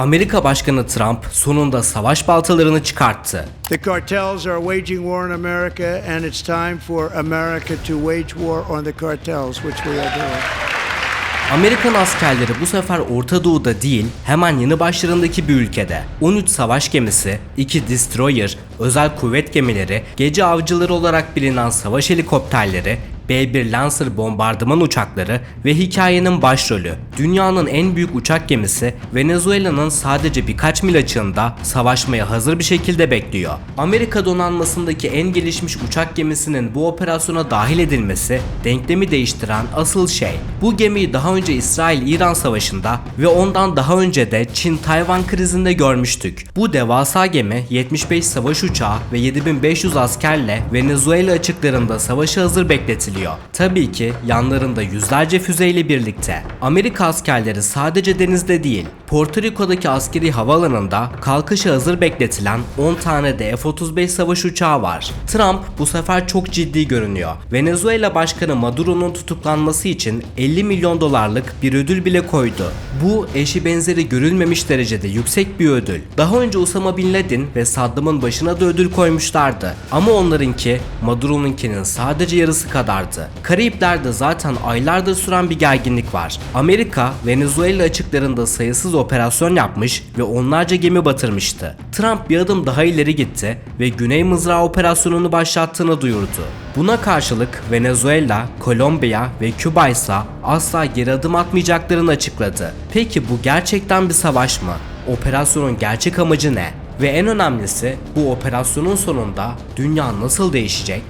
Amerika Başkanı Trump sonunda savaş baltalarını çıkarttı. The cartels are waging war in America, and it's time for America to wage war on the cartels, which we are doing. Amerikan askerleri bu sefer Orta Doğu'da değil, hemen yanı başlarındaki bir ülkede. 13 savaş gemisi, 2 destroyer, özel kuvvet gemileri, gece avcıları olarak bilinen savaş helikopterleri, B-1 Lancer bombardıman uçakları ve hikayenin başrolü. Dünyanın en büyük uçak gemisi Venezuela'nın sadece birkaç mil açığında savaşmaya hazır bir şekilde bekliyor. Amerika donanmasındaki en gelişmiş uçak gemisinin bu operasyona dahil edilmesi denklemi değiştiren asıl şey. Bu gemiyi daha önce İsrail-İran savaşında ve ondan daha önce de Çin-Tayvan krizinde görmüştük. Bu devasa gemi 75 savaş uçağı ve 7500 askerle Venezuela açıklarında savaşa hazır bekletiliyor. Tabii ki yanlarında yüzlerce füzeyle birlikte. Amerika askerleri sadece denizde değil, Porto Rico'daki askeri havaalanında kalkışa hazır bekletilen 10 tane de F-35 savaş uçağı var. Trump bu sefer çok ciddi görünüyor. Venezuela Başkanı Maduro'nun tutuklanması için 50 milyon dolarlık bir ödül bile koydu. Bu eşi benzeri görülmemiş derecede yüksek bir ödül. Daha önce Osama Bin Laden ve Saddam'ın başına da ödül koymuşlardı. Ama onlarınki Maduro'nunkinin sadece yarısı kadardı. Karayipler'de zaten aylardır süren bir gerginlik var. Amerika, Venezuela açıklarında sayısız operasyon yapmış ve onlarca gemi batırmıştı. Trump bir adım daha ileri gitti ve Güney Mızrağı operasyonunu başlattığını duyurdu. Buna karşılık Venezuela, Kolombiya ve Küba ise asla geri adım atmayacaklarını açıkladı. Peki bu gerçekten bir savaş mı? Operasyonun gerçek amacı ne? Ve en önemlisi bu operasyonun sonunda dünya nasıl değişecek?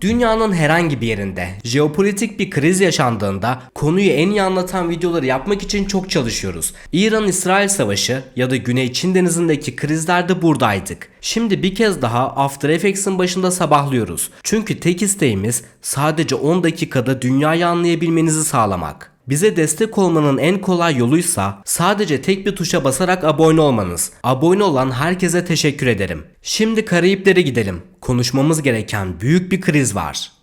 Dünyanın herhangi bir yerinde jeopolitik bir kriz yaşandığında konuyu en iyi anlatan videoları yapmak için çok çalışıyoruz. İran-İsrail savaşı ya da Güney Çin denizindeki krizlerde buradaydık. Şimdi bir kez daha After Effects'in başında sabahlıyoruz. Çünkü tek isteğimiz sadece 10 dakikada dünyayı anlayabilmenizi sağlamak. Bize destek olmanın en kolay yoluysa sadece tek bir tuşa basarak abone olmanız. Abone olan herkese teşekkür ederim. Şimdi Karayiplere gidelim. Konuşmamız gereken büyük bir kriz var.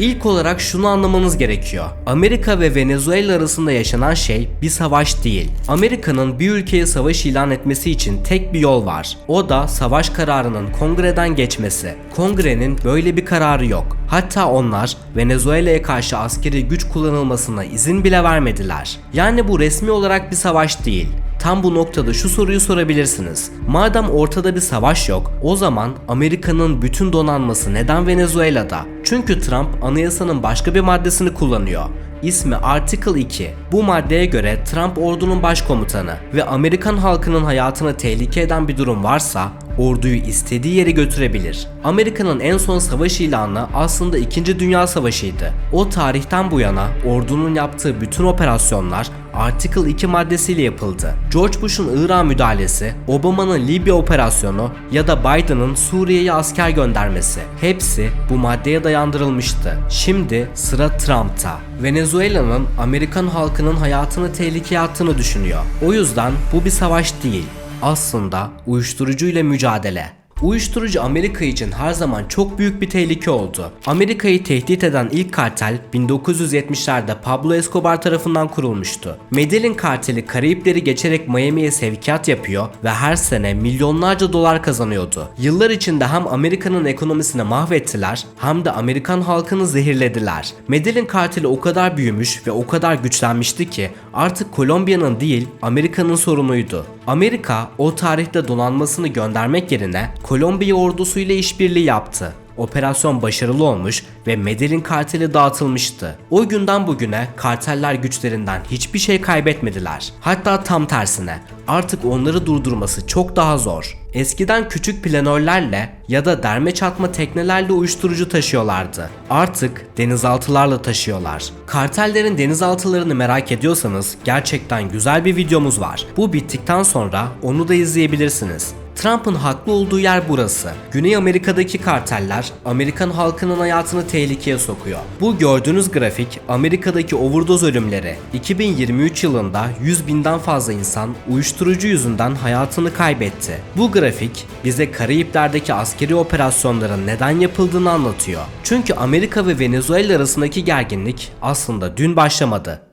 İlk olarak şunu anlamanız gerekiyor. Amerika ve Venezuela arasında yaşanan şey bir savaş değil. Amerika'nın bir ülkeye savaş ilan etmesi için tek bir yol var. O da savaş kararının kongreden geçmesi. Kongrenin böyle bir kararı yok. Hatta onlar Venezuela'ya karşı askeri güç kullanılmasına izin bile vermediler. Yani bu resmi olarak bir savaş değil. Tam bu noktada şu soruyu sorabilirsiniz. Madem ortada bir savaş yok, o zaman Amerika'nın bütün donanması neden Venezuela'da? Çünkü Trump anayasanın başka bir maddesini kullanıyor. İsmi Article 2. Bu maddeye göre Trump ordunun başkomutanı ve Amerikan halkının hayatını tehlike eden bir durum varsa orduyu istediği yere götürebilir. Amerika'nın en son savaş ilanı aslında 2. Dünya Savaşı'ydı. O tarihten bu yana ordunun yaptığı bütün operasyonlar Article 2 maddesiyle yapıldı. George Bush'un Irak müdahalesi, Obama'nın Libya operasyonu ya da Biden'ın Suriye'ye asker göndermesi hepsi bu maddeye dayandırılmıştı. Şimdi sıra Trump'ta. Venezuela'nın Amerikan halkının hayatını tehlikeye attığını düşünüyor. O yüzden bu bir savaş değil. Aslında uyuşturucuyla mücadele. Uyuşturucu Amerika için her zaman çok büyük bir tehlike oldu. Amerika'yı tehdit eden ilk kartel 1970'lerde Pablo Escobar tarafından kurulmuştu. Medellin karteli Karayipleri geçerek Miami'ye sevkiyat yapıyor ve her sene milyonlarca dolar kazanıyordu. Yıllar içinde hem Amerika'nın ekonomisini mahvettiler hem de Amerikan halkını zehirlediler. Medellin karteli o kadar büyümüş ve o kadar güçlenmişti ki artık Kolombiya'nın değil Amerika'nın sorunuydu. Amerika o tarihte donanmasını göndermek yerine Kolombiya ordusuyla işbirliği yaptı. Operasyon başarılı olmuş ve Medellin karteli dağıtılmıştı. O günden bugüne karteller güçlerinden hiçbir şey kaybetmediler. Hatta tam tersine artık onları durdurması çok daha zor. Eskiden küçük planörlerle ya da derme çatma teknelerle uyuşturucu taşıyorlardı. Artık denizaltılarla taşıyorlar. Kartellerin denizaltılarını merak ediyorsanız gerçekten güzel bir videomuz var. Bu bittikten sonra onu da izleyebilirsiniz. Trump'ın haklı olduğu yer burası. Güney Amerika'daki karteller Amerikan halkının hayatını tehlikeye sokuyor. Bu gördüğünüz grafik Amerika'daki overdose ölümleri. 2023 yılında 100 binden fazla insan uyuşturucu yüzünden hayatını kaybetti. Bu grafik bize Karayipler'deki askeri operasyonların neden yapıldığını anlatıyor. Çünkü Amerika ve Venezuela arasındaki gerginlik aslında dün başlamadı.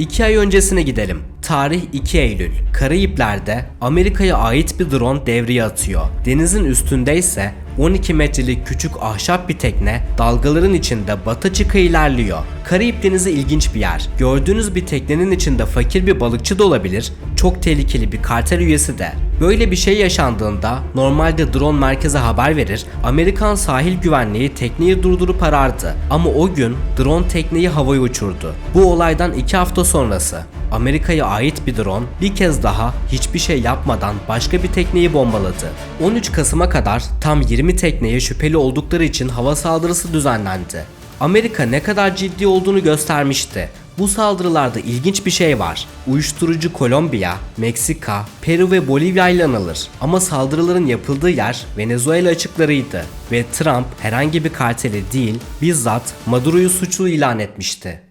İki ay öncesine gidelim. Tarih 2 Eylül. Karayipler'de Amerika'ya ait bir drone devreye atıyor. Denizin üstünde ise 12 metrelik küçük ahşap bir tekne dalgaların içinde bata çıka ilerliyor. Karayip Denizi ilginç bir yer. Gördüğünüz bir teknenin içinde fakir bir balıkçı da olabilir, çok tehlikeli bir kartel üyesi de. Böyle bir şey yaşandığında normalde drone merkeze haber verir, Amerikan sahil güvenliği tekneyi durdurup arardı. Ama o gün drone tekneyi havaya uçurdu. Bu olaydan 2 hafta sonrası Amerika'ya ait bir drone bir kez daha hiçbir şey yapmadan başka bir tekneyi bombaladı. 13 Kasım'a kadar tam 20 tekneye şüpheli oldukları için hava saldırısı düzenlendi. Amerika ne kadar ciddi olduğunu göstermişti. Bu saldırılarda ilginç bir şey var. Uyuşturucu Kolombiya, Meksika, Peru ve Bolivya ile anılır. Ama saldırıların yapıldığı yer Venezuela açıklarıydı ve Trump herhangi bir karteli değil, bizzat Maduro'yu suçlu ilan etmişti.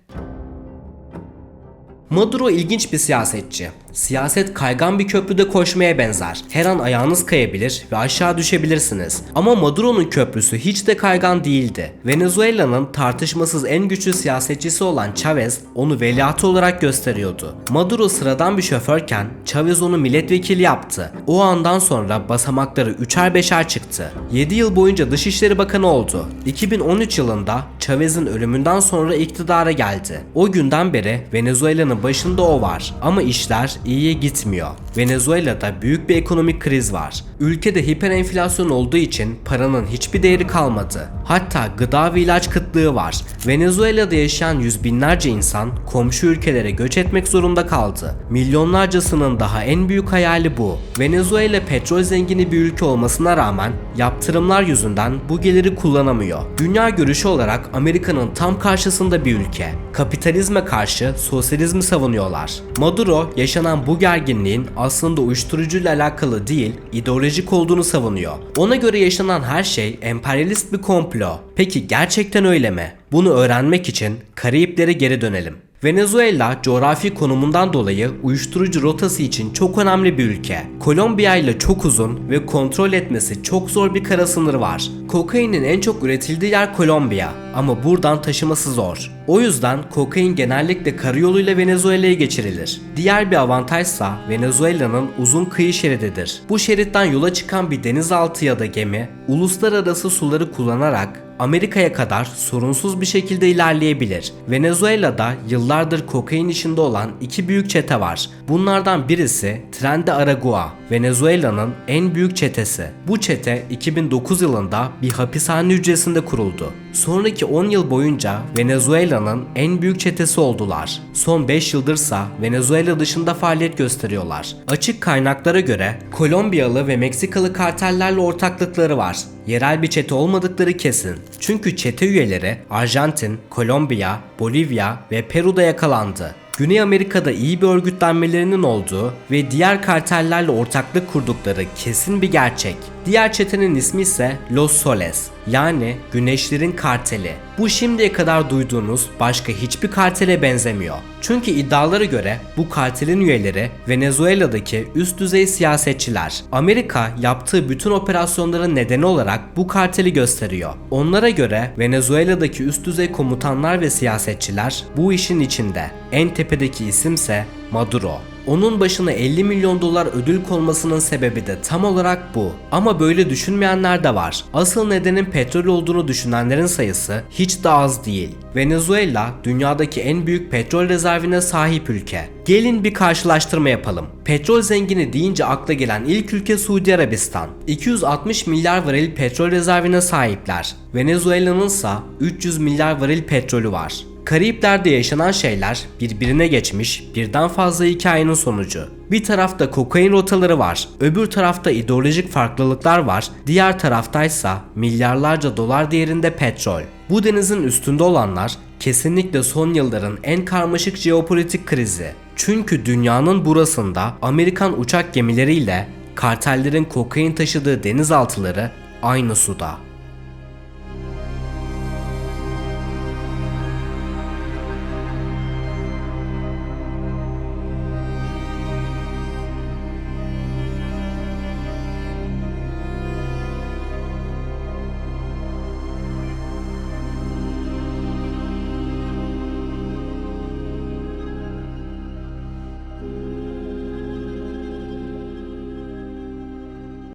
Maduro ilginç bir siyasetçi. Siyaset kaygan bir köprüde koşmaya benzer. Her an ayağınız kayabilir ve aşağı düşebilirsiniz. Ama Maduro'nun köprüsü hiç de kaygan değildi. Venezuela'nın tartışmasız en güçlü siyasetçisi olan Chavez onu veliahtı olarak gösteriyordu. Maduro sıradan bir şoförken Chavez onu milletvekili yaptı. O andan sonra basamakları üçer beşer çıktı. 7 yıl boyunca Dışişleri Bakanı oldu. 2013 yılında Chavez'in ölümünden sonra iktidara geldi. O günden beri Venezuela'nın başında o var. Ama işler iyiye gitmiyor. Venezuela'da büyük bir ekonomik kriz var. Ülkede hiperenflasyon olduğu için paranın hiçbir değeri kalmadı. Hatta gıda ve ilaç kıtlığı var. Venezuela'da yaşayan yüz binlerce insan komşu ülkelere göç etmek zorunda kaldı. Milyonlarcasının daha en büyük hayali bu. Venezuela petrol zengini bir ülke olmasına rağmen yaptırımlar yüzünden bu geliri kullanamıyor. Dünya görüşü olarak Amerika'nın tam karşısında bir ülke. Kapitalizme karşı sosyalizmi savunuyorlar. Maduro yaşanan bu gerginliğin aslında uyuşturucuyla alakalı değil, ideolojik olduğunu savunuyor. Ona göre yaşanan her şey emperyalist bir komplo. Peki gerçekten öyle mi? Bunu öğrenmek için Karayiplere geri dönelim. Venezuela coğrafi konumundan dolayı uyuşturucu rotası için çok önemli bir ülke. Kolombiya ile çok uzun ve kontrol etmesi çok zor bir kara sınırı var. Kokainin en çok üretildiği yer Kolombiya ama buradan taşıması zor. O yüzden kokain genellikle karayoluyla Venezuela'ya geçirilir. Diğer bir avantajsa Venezuela'nın uzun kıyı şerididir. Bu şeritten yola çıkan bir denizaltı ya da gemi uluslararası suları kullanarak Amerika'ya kadar sorunsuz bir şekilde ilerleyebilir. Venezuela'da yıllardır kokain içinde olan iki büyük çete var. Bunlardan birisi Tren de Aragua, Venezuela'nın en büyük çetesi. Bu çete 2009 yılında bir hapishane hücresinde kuruldu. Sonraki 10 yıl boyunca Venezuela'nın en büyük çetesi oldular. Son 5 yıldırsa Venezuela dışında faaliyet gösteriyorlar. Açık kaynaklara göre Kolombiyalı ve Meksikalı kartellerle ortaklıkları var. Yerel bir çete olmadıkları kesin. Çünkü çete üyeleri Arjantin, Kolombiya, Bolivya ve Peru'da yakalandı. Güney Amerika'da iyi bir örgütlenmelerinin olduğu ve diğer kartellerle ortaklık kurdukları kesin bir gerçek. Diğer çetenin ismi ise Los Soles yani Güneşlerin Karteli. Bu şimdiye kadar duyduğunuz başka hiçbir kartele benzemiyor. Çünkü iddialara göre bu kartelin üyeleri Venezuela'daki üst düzey siyasetçiler. Amerika yaptığı bütün operasyonların nedeni olarak bu karteli gösteriyor. Onlara göre Venezuela'daki üst düzey komutanlar ve siyasetçiler bu işin içinde. En tepedeki isimse Maduro. Onun başına 50 milyon dolar ödül konmasının sebebi de tam olarak bu. Ama böyle düşünmeyenler de var. Asıl nedenin petrol olduğunu düşünenlerin sayısı hiç de az değil. Venezuela dünyadaki en büyük petrol rezervine sahip ülke. Gelin bir karşılaştırma yapalım. Petrol zengini deyince akla gelen ilk ülke Suudi Arabistan. 260 milyar varil petrol rezervine sahipler. Venezuela'nın ise 300 milyar varil petrolü var. Karayipler'de yaşanan şeyler birbirine geçmiş birden fazla hikayenin sonucu. Bir tarafta kokain rotaları var, öbür tarafta ideolojik farklılıklar var, diğer taraftaysa milyarlarca dolar değerinde petrol. Bu denizin üstünde olanlar kesinlikle son yılların en karmaşık jeopolitik krizi. Çünkü dünyanın burasında Amerikan uçak gemileriyle kartellerin kokain taşıdığı denizaltıları aynı suda.